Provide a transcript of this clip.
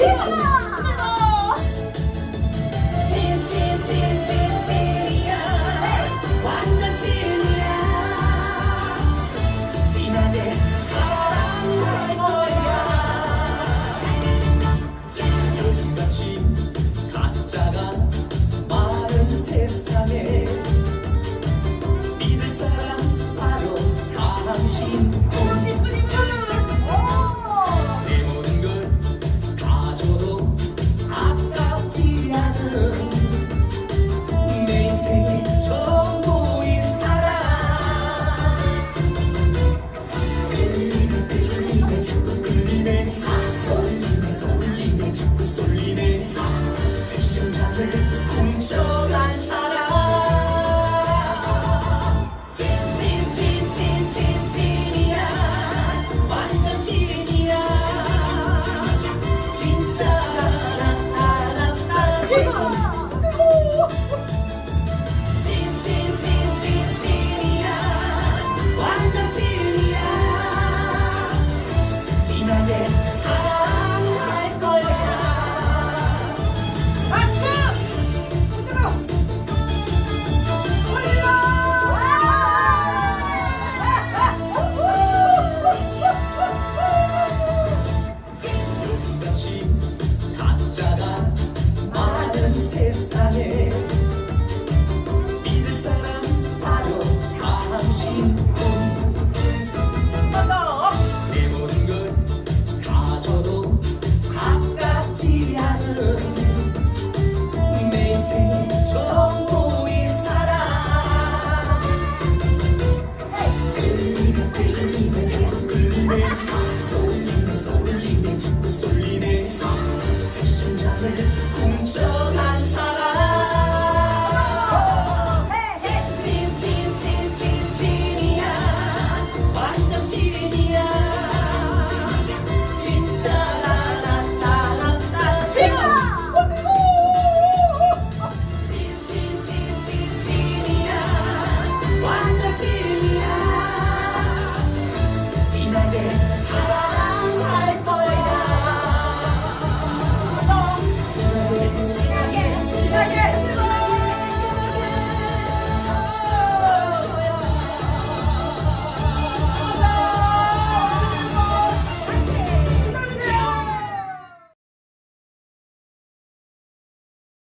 Yes. 세상에 믿을 사람 바로 당신뿐. 어, 내 모든 걸 가져도 아깝지 않은 내 인생이 신나게 살아